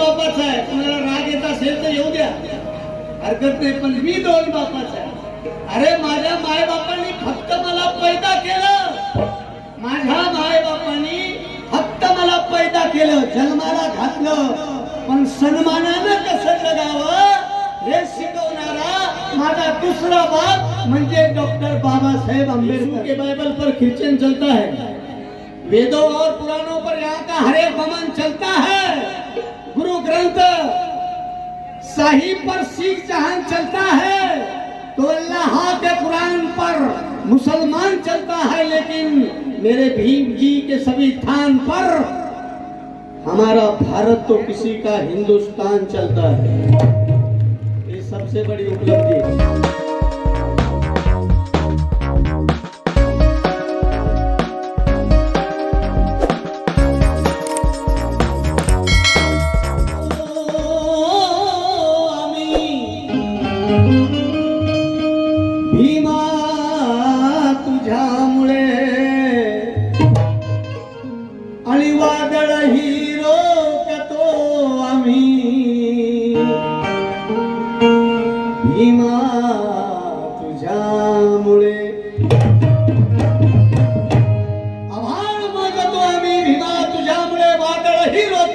बापाचा आहे. राग येत असेल तर हरकत नाही, पण मी दोन बापाचा अरे, माझ्या माय बापांनी फक्त मला पैदा केलं. मला पैदा केलं, जन्माला घातलं. पण सन्मानानं कसं जगावं हे शिकवणारा माझा दुसरा बाप म्हणजे डॉक्टर बाबासाहेब आंबेडकर. के बाइबल पर ख्रिश्चन चलता है। वेदों और पुराणों पर यहाँ का हर भवन चलता है। गुरु ग्रंथ साहिब पर सिख जहाँ चलता है तो अल्लाह के कुरान पर मुसलमान चलता है, लेकिन मेरे भीम जी के सभी स्थान पर हमारा भारत तो किसी का हिंदुस्तान चलता है। ये सबसे बड़ी उपलब्धि है।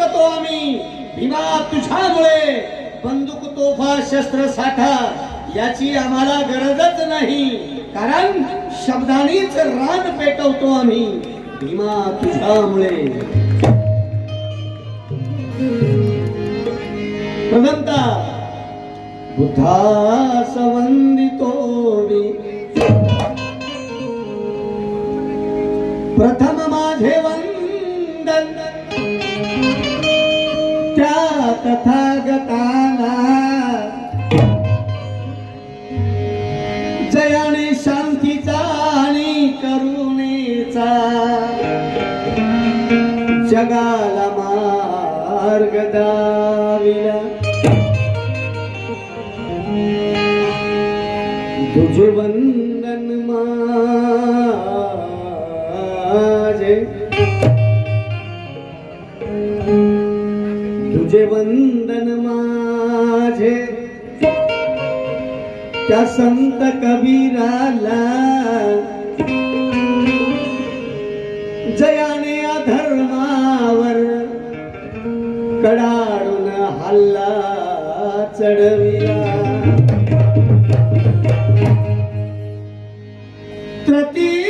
वादळ आम्ही. भीमा तुझ्यामुळे बंदूक तोफा शस्त्र साठा याची आम्हाला गरजच नाही. कारण शब्दांनीच रान पेटवतो आम्ही. भीमा तुझ्यामुळे. प्रथमता बुद्धा वंदितो मी. प्रथम तथागताला जयाने शांतीचा आणि करुणेचा जगाला मार्ग दाविला. तुझे वंदन संत कबीराला. जयाने अधर्मावर कडाडून हल्ला चढविला. प्रती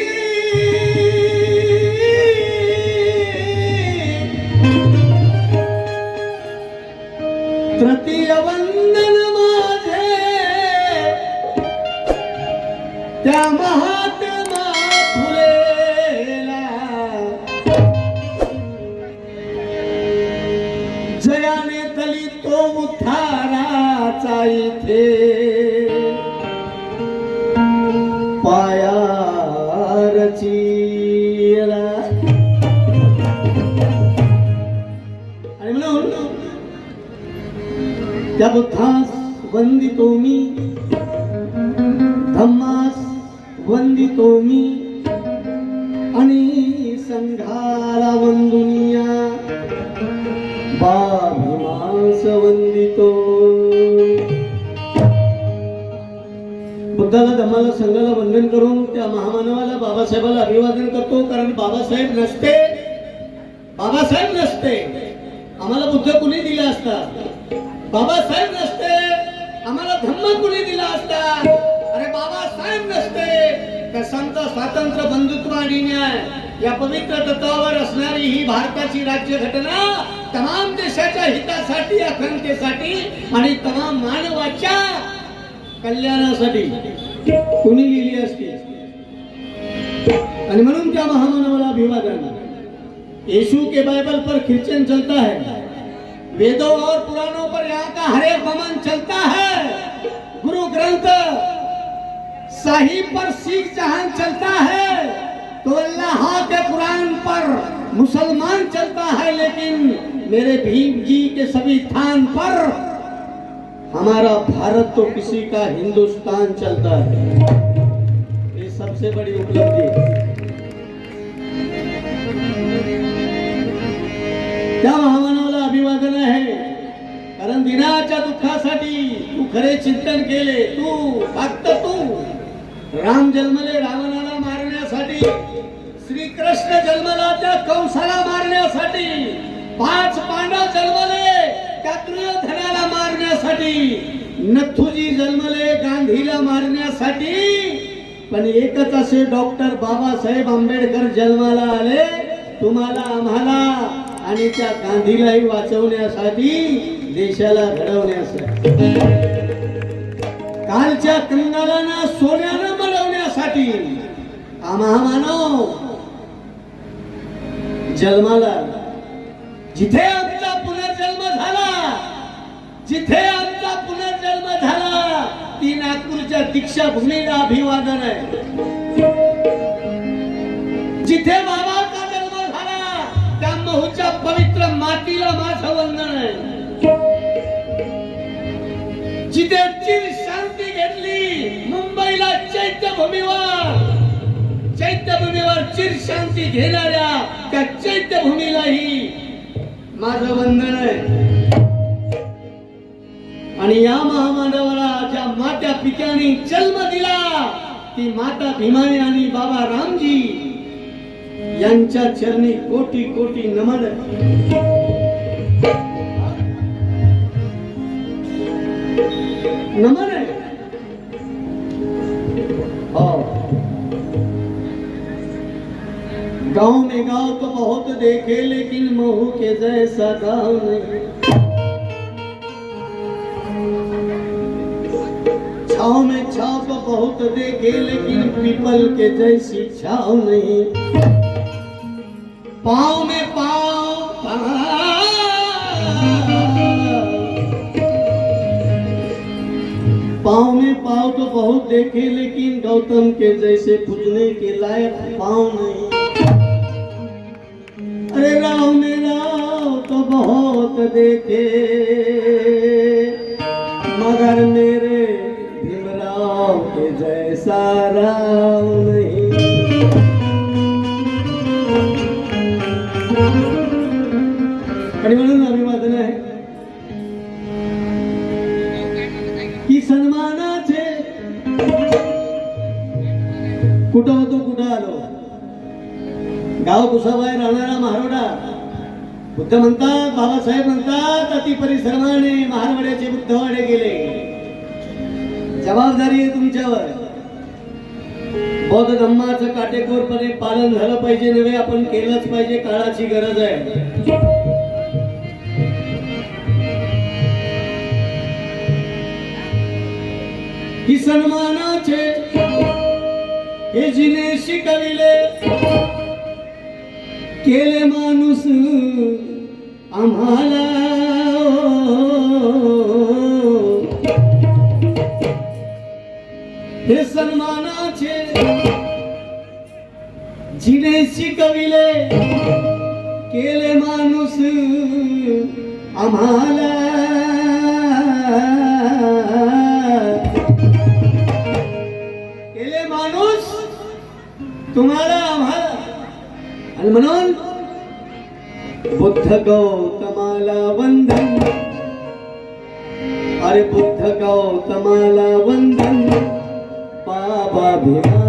बाभिमास वंदितो बुद्धाला धम्माला संघाला वंदन करून त्या महामानवाला बाबासाहेबाला अभिवादन करतो कारण बाबासाहेब नसते. बाबासाहेब नसते. आम्हाला बुद्ध कुणी दिला असता? बाबासाहेब नसते. आम्हाला धम्म कुणी दिला असता? अरे बाबासाहेब नसते. तर संत स्वातंत्र्य बंधुत्व आणि न्याय. या पवित्र तत्वावर असणारी ही भारताची राज्यघटना तमाम देशाच्या हितासाठी अखंडतेसाठी आणि तमाम मानवाच्या कल्याणासाठी कुणी लिहिली असते? आणि म्हणून त्या महामानवाला अभिवादन यीशु के बाइबल पर ख्रिश्चन चलता है वेदों और पुराणों पर यहाँ का हरे एक चलता है गुरु ग्रंथ साहिब पर सिख जहान चलता है। तो अल्लाह के कुरान पर। मुसलमान चलता है लेकिन मेरे भीम जी के सभी स्थान पर हमारा भारत तो किसी का हिंदुस्तान चलता है। ये सबसे बड़ी उपलब्धि त्या महामानवाला अभिवादन आहे मारण्यासाठी तू खरे चिंतन केले तू फक्त तू। राम जन्मले रावणाला मारण्यासाठी कृष्ण जन्मला त्या कंसाला मारण्यासाठी पाच पांडव जन्मले त्या मारण्यासाठी नथुजी जन्मले गांधीला मारण्यासाठी. पण एकच असे डॉक्टर बाबासाहेब आंबेडकर जन्माला आले तुम्हाला आम्हाला आणि त्या गांधीलाही वाचवण्यासाठी देशाला घडवण्यासाठी. कालच्या कंगालांना सोन्यानं बनवण्यासाठी आम्हा मानव जन्माला जिथे आमचा पुनर्जन्म झाला जिथे आमचा पुनर्जन्म झाला ती नागपूरच्या दीक्षाभूमीला अभिवादन आहे. जिथे बाबाचा जन्म झाला त्या महूच्या पवित्र मातीला माझं वंदन आहे. जिथे चिर शांती घेतली मुंबईला चैत्यभूमीवर चैत्यभूमीवर चिर शांती घेणाऱ्या त्या चैत्यभूमीलाही माझं वंदन आहे. आणि या महामानवाला ज्या मात्या पित्याने जन्म दिला ती माता भीमाने आणि बाबा रामजी यांच्या चरणी कोटी कोटी नमन. नमन गाँव में गाँव तो बहुत देखे, लेकिन महू के जैसा गाँव नहीं। छाव में छाव तो बहुत देखे, लेकिन पीपल के जैसी छाव नहीं। पाँव में पाँव पाँव में पाँव तो बहुत देखे, लेकिन गौतम के जैसे पूजने के लायक पाँव नहीं। अरे राव में राव तो बहुत देखे मगर मेरे भीमराव के जैसा राव नहीं आणि म्हणून अभिवादन पावसाबाहेर राहणारा महारोडा बुद्ध म्हणतात बाबासाहेब म्हणतात अति परिश्रमाने महारवाड्याचे बुद्धवाडे गेले. जबाबदारी आहे तुमच्यावर. बौद्ध धम्माचं काटेकोरपणे पालन झालं पाहिजे नव्हे आपण केलंच पाहिजे काळाची गरज आहे. की सन्मानाचे हे जिने शिकविले. केले माणूस आम्हाला. हे सन्मानाचे जिने शिकविले केले माणूस आम्हाला. केले माणूस तुम्हाला आम्हाला आणि म्हणून बुद्ध गौतमाला वंदन. अरे बुद्ध गौतमाला वंदन. बाबा भीमाला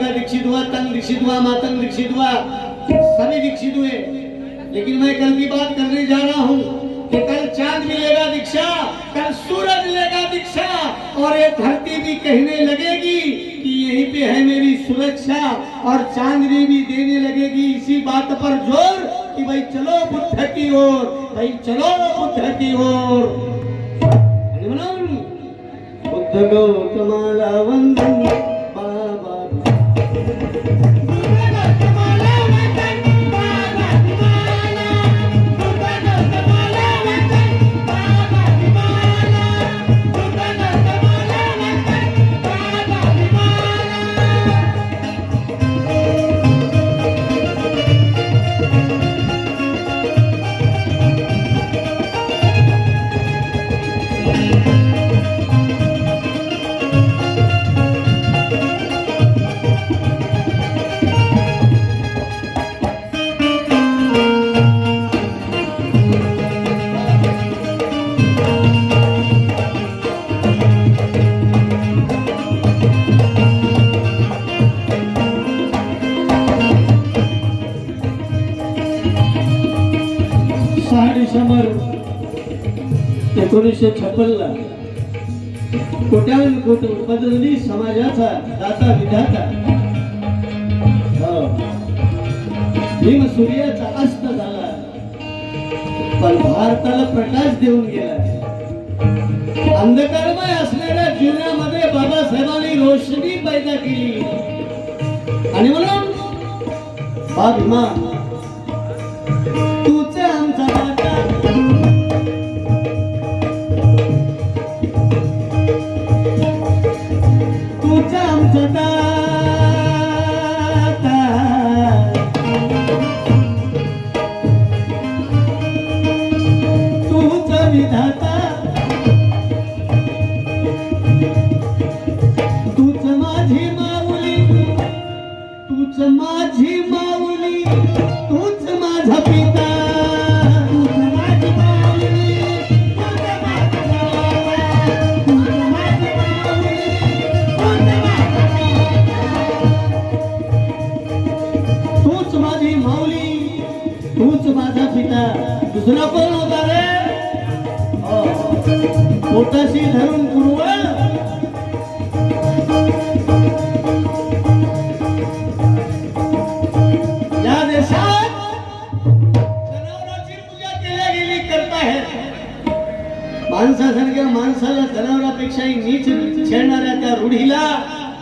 हुआ दीक्षित हुआ तंग दीक्षित हुआ मातंग दीक्षित हुआ सभी दीक्षित हुए। लेकिन मैं कल की बात करने जा रहा हूँ कि कल चाँद मिलेगा दीक्षा, कल सूरज मिलेगा दीक्षा, और ये धरती भी कहने लगेगी कि यहीं पे है मेरी सुरक्षा, और चांदनी भी देने लगेगी इसी बात पर ज़ोर कि भाई चलो बुद्ध की ओर, भाई चलो बुद्ध की ओर। बुद्ध वंदन बाबा Thank you. एकोणीसशे छप्पनला कोट्यावधी कोट उपद्रवी समाजाचा दाता विधाता. हो. भीम सूर्याचा अस्त झाला. पण भारताला प्रकाश देऊन गेला. अंधकारमय असलेल्या जीवनामध्ये बाबासाहेबांनी रोशनी पैदा केली. आणि म्हणून बा तूच माझी माऊली तूच माझी माऊली तूच माझा पिता. तूच माझी माऊली तूच माझा पिता. दुसरा कोण होता रे. पोटाशी धरून गुरुवर माणसासारख्या माणसाला जनावरापेक्षाही नीच छेडणाऱ्या त्या रूढीला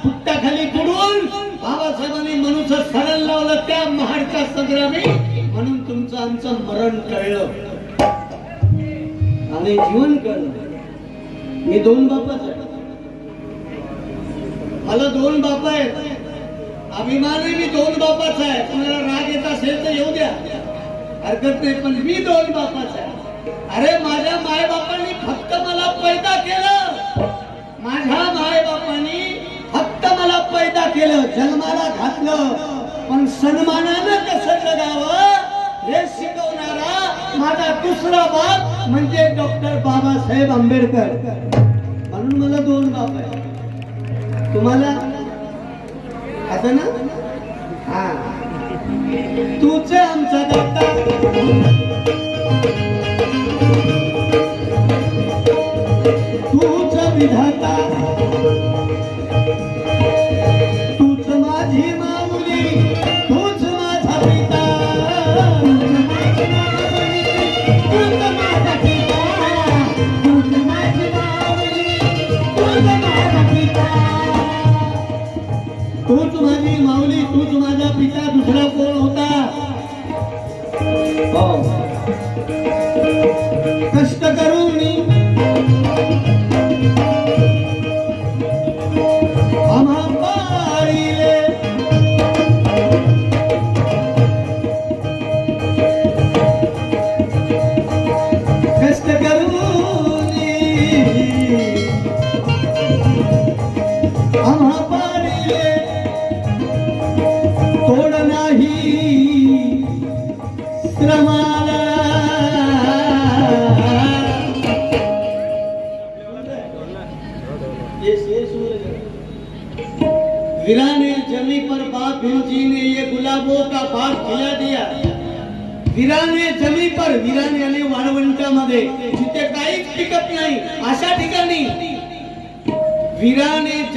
पुट्टाखाली बुडवून बाबासाहेबांनी मनुष्य सरण लावलं त्या महाडच्या संग्रामी. म्हणून तुमचं आमचं मरण कळलं आणि जीवन कळलं मी दोन बापच आहे मला दोन बाप आहेत. अभिमानही मी दोन बापाच आहे. तुम्हाला राग येत असेल तर येऊ द्या. हरकत नाही पण मी दोन बापाच आहे. अरे माझ्या माय बापाने पैदा केलं. माझ्या बाय बापांनी फक्त मला पैदा केलं जन्माला घातलं. पण सन्मानानं कसं जगावं हे शिकवणारा माझा दुसरा बाप म्हणजे डॉक्टर बाबासाहेब आंबेडकर. म्हणून मला दोन बाप आहे तुम्हाला? आता ना? हा. तूच आमचा दाता. तूच विधाता. तूच माझी माऊली तूच माझा पिता. तूच माझी माऊली तूच माझा पिता दुसरा कोण होता? हो. कष्ट करू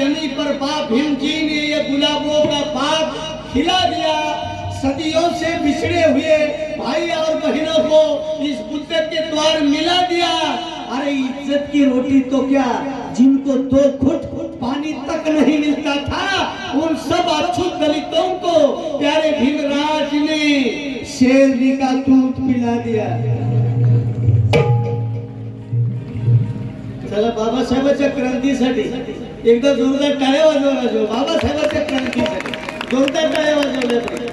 जमी पर बाप भीमजी ने ये गुलाबों का बाग खिला दिया। सदियों से बिछड़े हुए भाई और बहनों को इस बुद्ध के द्वार मिला दिया। अरे, इज़्ज़त की रोटी तो क्या? जिनको दो घुट पानी तक नहीं मिलता था, उन सब अछूत दलितों को प्यारे भीमराज ने शेरनी का दूध पिला दिया। चला बाबासाहेबाच्या क्रांतीसाठी एकदा जोरदार टाळ्या वाजवा जो बाबासाहेबांच्या क्रांतीसाठी. जोरदार टाळ्या वाजवल्या पाहिजे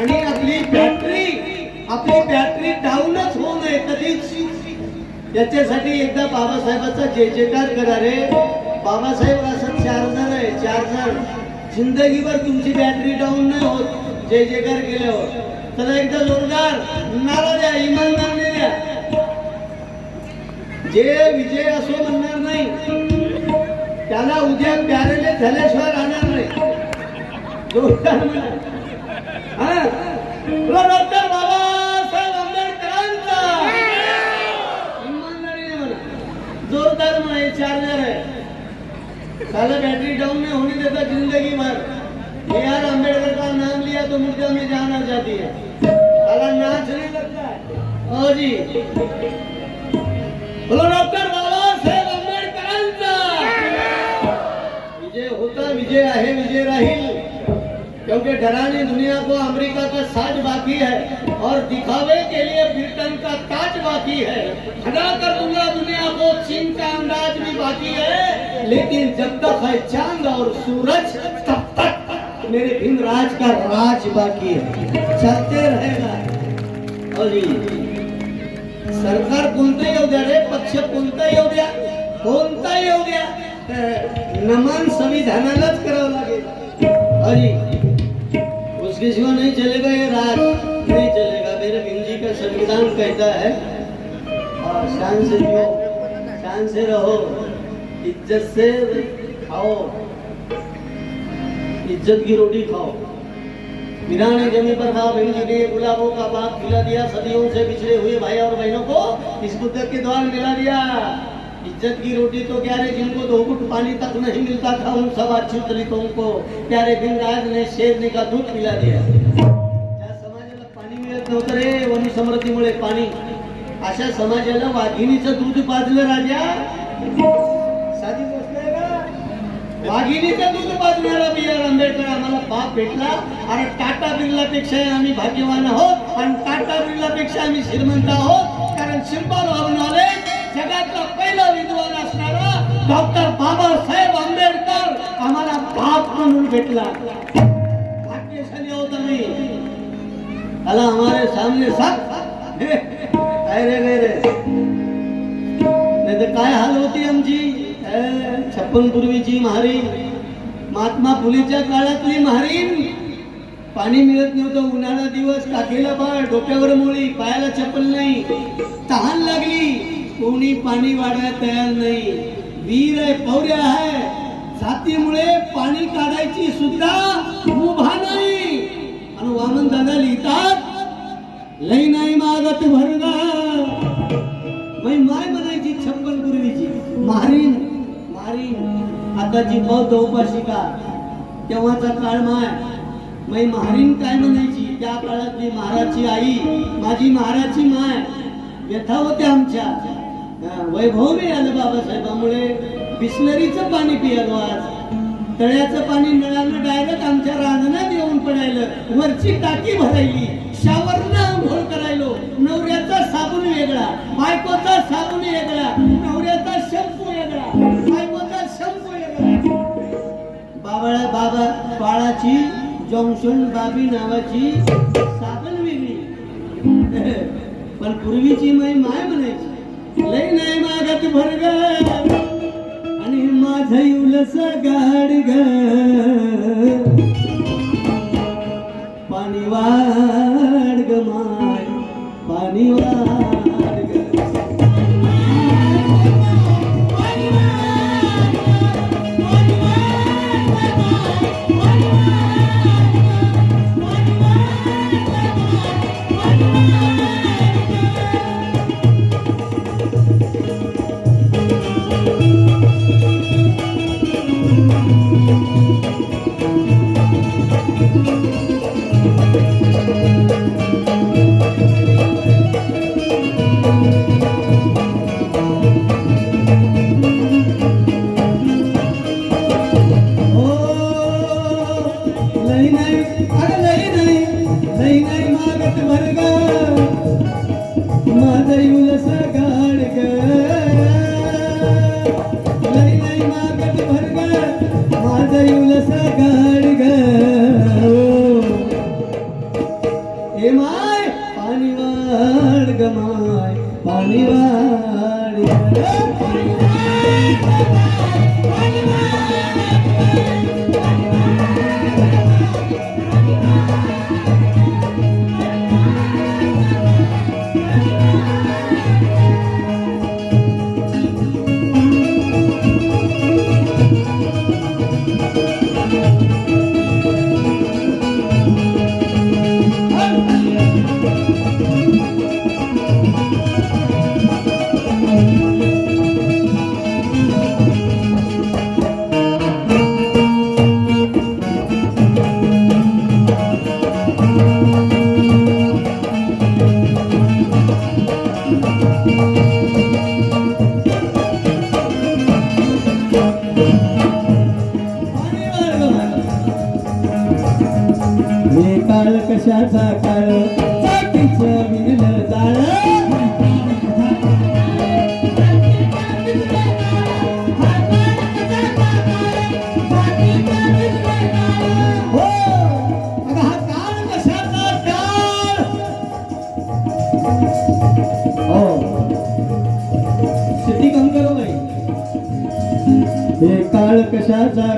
आणि आपली बॅटरी आपली बॅटरी डाऊनच होऊ नये कधीच. याच्यासाठी एकदा बाबासाहेबाचा जे जेकार करा रे. बाबासाहेब असं चार्जर आहे चार्जर जिंदगीवर तुमची बॅटरी डाऊन नाही होत. जे जेकार केल्यावर. त्याला एकदा जोरदार नारा द्या इमानदार द्या जे विजय असो म्हणणार नाही. त्याला उद्या प्यारेले झाल्याशिवाय राहणार नाही. जोरदार म्हणा. डॉक्टर बाबासाहेब आंबेडकरांचा. इमानदारीने म्हणा. जोरदार म्हणा हे चार्जर आहे. त्याला बॅटरी डाऊन नाही होने देता जिंदगी भर. ये यार अम्बेडकर का नाम लिया तो मुद्दा में जाना जाती है साला नाच नहीं लगता है ओ जी बोलो डॉक्टर. विजय होता विजय आहे, विजय राहील. क्योंकि डराने दुनिया को अमेरिका का साज बाकी है और दिखावे के लिए ब्रिटेन का ताज बाकी है। हटा कर दूँगा दुनिया को, चीन का अंदाज भी बाकी है। लेकिन जब तक है चाँद और सूरज, तब तक मेरे भीमराज का राज बाकी है। चलते रहेगा। और सरकार कोणतं येऊ द्या रे, पक्ष कोणता हो गया कोणता ही हो तर नमन संविधानालाच करावं लागेल. अरे, उसके सिवा नहीं चलेगा ये राज. नहीं चलेगा. मेरे जी का संविधान कहता है, और शान से जियो शान से रहो, इज़्ज़त से खाओ, इज़्ज़त की रोटी खाओ. वीराने जमी पर भीम जी ने गुलाबों का बाग खिला दिया, सदियों से बिछड़े हुए भाई और बहनों को इस बुद्ध के द्वार मिला दिया. इज्जत की रोटी तो क्या रे जिनको दो घुट पानी तक नहीं मिलता था उन सब अच्छी दलितों को प्यारे भीमराज ने शेरनी का दूध पिला दिया। ज्या समाजाला पाणी मिळत नव्हतं रे वनी समृद्धीमुळे पाणी. अशा समाजाला वाघिणीचं दूध पाजलं राजा. साधी गोष्ट आहे का? वाघिणीचं दूध पाजणारा बी आर आंबेडकर आम्हाला बाप भेटला. आणि टाटा बिर्ला पेक्षा आम्ही भाग्यवान आहोत आणि टाटा बिर्ला पेक्षा आम्ही श्रीमंत आहोत. कारण सिंपल ऑफ नॉलेज जगातला पहिला विद्वान असणारा डॉक्टर बाबासाहेब आंबेडकर आम्हाला बाप म्हणून भेटला. भाग्यशाली हो आहोत मी आला हमारे सामने सब काय रे काय रे? नाही तर काय हाल होती आमची? छप्पन पूर्वीची महारी महात्मा फुलेच्या काळातली महारीन पाणी मिळत नव्हतं उन्हाळा दिवस काठीला बाळ डोक्यावर मुळी पायाला चप्पल नाही. तहान लागली. कोणी पाणी वाढायला तयार नाही. वीर आहे पौर्या आहे. जातीमुळे पाणी काढायची सुद्धा मुभा नाही. आणि वामन दादा लिहितात लई नाही मागत भरगा. माय म्हणायची छप्पन पूर्वीची. मारीन मारीन. आताची बौद्ध उपासिका तेव्हाचा काळ माय. मै महारीन काय म्हणायची? त्या काळातली महाराजची आई माझी महाराजची माय. व्यथा होत्या आमच्या. वैभव मिळालं बाबासाहेबामुळे. बिस्लरीचं पाणी पियालो आज. तळ्याचं पाणी मिळालं डायरेक्ट आमच्या रांजणात येऊन पडायलं. वरची टाकी भरायली शावरनं आंघोळ करायलो. नवऱ्याचा साबण वेगळा बायकोचा साबण वेगळा नवऱ्याचा शंपू वेगळा बायकोचा शंपू वेगळा. बाबा बाबा बाळाची जॉन्सन बाबी नावाची साबण वेगळी. पण पूर्वीची माय माय म्हणायची लय नाही मागत भरग आणि माझ उलस गाड ग. पाणी वाढ ग माय पाणी वाढ. कशाचा